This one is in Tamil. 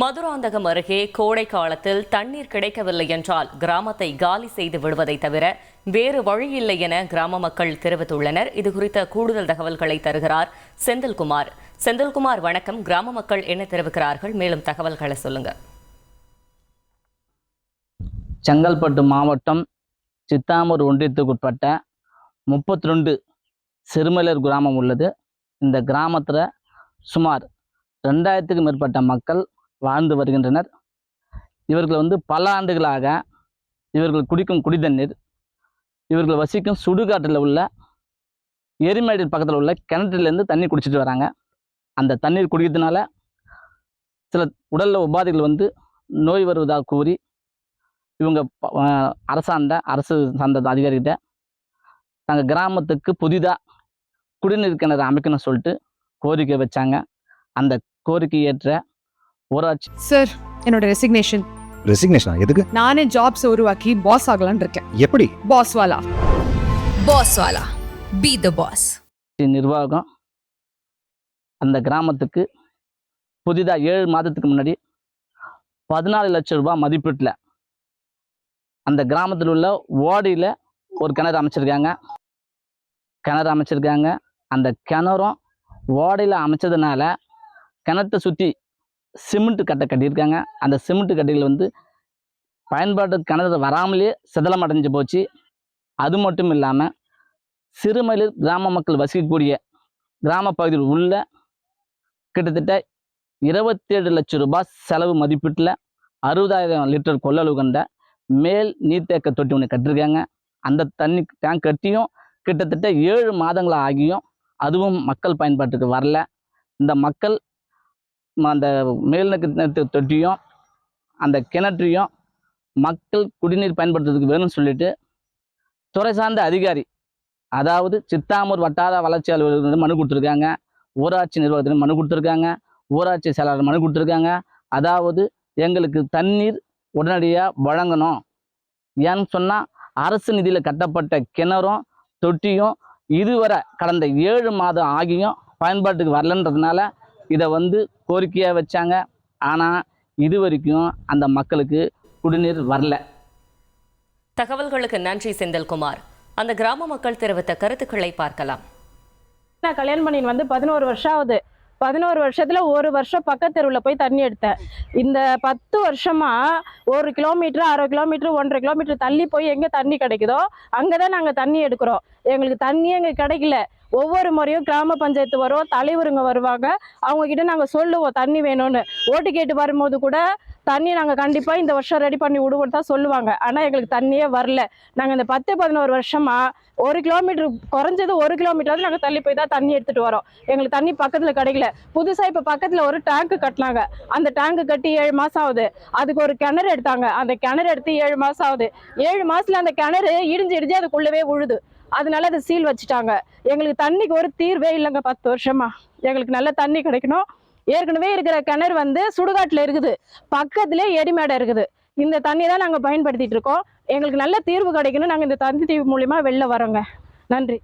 மதுராந்தகம் அருகே கோடை காலத்தில் தண்ணீர் கிடைக்கவில்லை என்றால் கிராமத்தை காலி செய்து விடுவதை தவிர வேறு வழியில்லை என கிராம மக்கள் தெரிவித்துள்ளனர். இது குறித்த கூடுதல் தகவல்களை தருகிறார் செந்தில்குமார். செந்தில்குமார் வணக்கம். கிராம மக்கள் என்ன தெரிவிக்கிறார்கள்? மேலும் தகவல்களை சொல்லுங்க. செங்கல்பட்டு மாவட்டம் சித்தாமூர் ஒன்றியத்துக்குட்பட்ட முப்பத்தி ரெண்டு சிறுமலர் கிராமம் உள்ளது. இந்த கிராமத்தில் சுமார் ரெண்டாயிரத்துக்கும் மேற்பட்ட மக்கள் வாழ்ந்து வருகின்றனர். இவர்கள் வந்து பல ஆண்டுகளாக இவர்கள் குடிக்கும் குடிதண்ணீர் இவர்கள் வசிக்கும் சுடுகாட்டில் உள்ள எரிமேடு பக்கத்தில் உள்ள கிணற்றிலேருந்து தண்ணி குடிச்சிட்டு வராங்க. அந்த தண்ணீர் குடிக்கிறதுனால சில உடலில் உபாதைகள் வந்து நோய் வருவதாக கூறி இவங்க அரசாண்ட அரசு சார்ந்த அதிகாரிகிட்ட தங்கள் கிராமத்துக்கு புதிதாக குடிநீர் கிணறு அமைக்கணும்னு சொல்லிட்டு கோரிக்கை வச்சாங்க. அந்த கோரிக்கை ஏற்ற ஊராட்சி. சார் என்னோட ரெசிக்னேஷன் ரெசிக்னேஷனா எதுக்கு? நானே ஜாப்ஸ் உருவாக்கி பாஸ் ஆகலாம்னு இருக்கேன். எப்படி? Boss Wala Boss Wala. Be the boss. நிர்வாகம் அந்த கிராமத்துக்கு புதிதாக ஏழு மாதத்துக்கு முன்னாடி பதினாலு லட்சம் ரூபாய் மதிப்பீட்டில் அந்த கிராமத்தில் உள்ள ஓடியில் ஒரு கிணறு அமைச்சிருக்காங்க. கிணறு அமைச்சிருக்காங்க. அந்த கிணறும் ஓடையில் அமைச்சதுனால கிணத்தை சுற்றி சிமெண்ட் கட்டை கட்டியிருக்காங்க. அந்த சிமெண்ட் கட்டைகள் வந்து பயன்பாட்டு கிணறு வராமலே சிதலம் அடைஞ்சு போச்சு. அது மட்டும் இல்லாமல் சிறுமலிர் கிராம மக்கள் வசிக்கக்கூடிய கிராம பகுதியில் உள்ள கிட்டத்தட்ட இருபத்தேழு லட்சம் ரூபாய் செலவு மதிப்பீட்டில் அறுபதாயிரம் லிட்டர் கொள்ளளவு கொண்ட மேல் நீர்த்தேக்க தொட்டி ஒன்று கட்டியிருக்காங்க. அந்த தண்ணி டேங்க் கட்டியும் கிட்டத்தட்ட ஏழு மாதங்களாக ஆகியும் அதுவும் மக்கள் பயன்பாட்டுக்கு வரல. இந்த மக்கள் அந்த மேல்நீர் தொட்டியும் அந்த கிணற்றையும் மக்கள் குடிநீர் பயன்படுத்துறதுக்கு வேணும்னு சொல்லிட்டு துறை சார்ந்த அதிகாரி அதாவது சித்தாமூர் வட்டார வளர்ச்சி அலுவலர்கள் மனு கொடுத்துருக்காங்க. ஊராட்சி நிர்வாகத்தினர் மனு கொடுத்துருக்காங்க. ஊராட்சி செயலாளர் மனு கொடுத்துருக்காங்க. அதாவது எங்களுக்கு தண்ணீர் உடனடியாக வழங்கணும். ஏன்னு சொன்னால் அரசு நிதியில் கட்டப்பட்ட கிணறும் தொட்டியும் இதுவரை கடந்த ஏழு மாதம் ஆகியும் பயன்பாட்டுக்கு வரலன்றதுனால இதை வந்து கோரிக்கையாக வச்சாங்க. ஆனால் இது வரைக்கும் அந்த மக்களுக்கு குடிநீர் வரல. தகவல்களுக்கு நன்றி செந்தில்குமார். அந்த கிராம மக்கள் தெரிவித்த கருத்துக்களை பார்க்கலாம். நான் கல்யாணம் பண்ணி வந்து பதினோரு வருஷம் ஆகுது பதினோரு வருஷத்துல ஒரு வருஷம் பக்கத்து தெருவில் போய் தண்ணி எடுத்தேன். இந்த பத்து வருஷமா ஒரு கிலோமீட்டர் அரை கிலோமீட்டர் ஒன்றரை கிலோமீட்டர் தள்ளி போய் எங்கே தண்ணி கிடைக்குதோ அங்கே தான் நாங்கள் தண்ணி எடுக்கிறோம். எங்களுக்கு தண்ணியே எங்கே கிடைக்கல. ஒவ்வொரு முறையும் கிராம பஞ்சாயத்து வரும் தலைவருங்க வருவாங்க. அவங்க கிட்ட நாங்கள் சொல்லுவோம் தண்ணி வேணும்னு. ஓட்டு கேட்டு வரும்போது கூட தண்ணி நாங்கள் கண்டிப்பாக இந்த வருஷம் ரெடி பண்ணி விடுவோம் தான் சொல்லுவாங்க. ஆனால் எங்களுக்கு தண்ணியே வரல. நாங்கள் இந்த பத்து பதினோரு வருஷமா ஒரு கிலோமீட்டர் குறைஞ்சது ஒரு கிலோமீட்டராவது நாங்கள் தள்ளி போய் தான் தண்ணி எடுத்துகிட்டு வரோம். எங்களுக்கு தண்ணி பக்கத்தில் கிடைக்கல. புதுசாக இப்போ பக்கத்தில் ஒரு டேங்கு கட்டினாங்க. அந்த டேங்க்கு கட்டி ஏழு மாதம் ஆகுது. அதுக்கு ஒரு கிணறு எடுத்தாங்க. அந்த கிணறு எடுத்து ஏழு மாதம் ஆகுது. ஏழு மாதத்தில் அந்த கிணறு இடிஞ்சு இடிஞ்சு அதுக்குள்ளவே உழுது. அதனால அதை சீல் வச்சுட்டாங்க. எங்களுக்கு தண்ணிக்கு ஒரு தீர்வே இல்லைங்க பத்து வருஷமா. எங்களுக்கு நல்ல தண்ணி கிடைக்கணும். ஏற்கனவே இருக்கிற கிணறு வந்து சுடுகாட்டில் இருக்குது. பக்கத்திலே எரிமேடை இருக்குது. இந்த தண்ணி தான் நாங்கள் பயன்படுத்திட்டு இருக்கோம். எங்களுக்கு நல்ல தீர்வு கிடைக்கணும். நாங்கள் இந்த தண்ணி தீவு மூலிமா வெளில வரோங்க. நன்றி.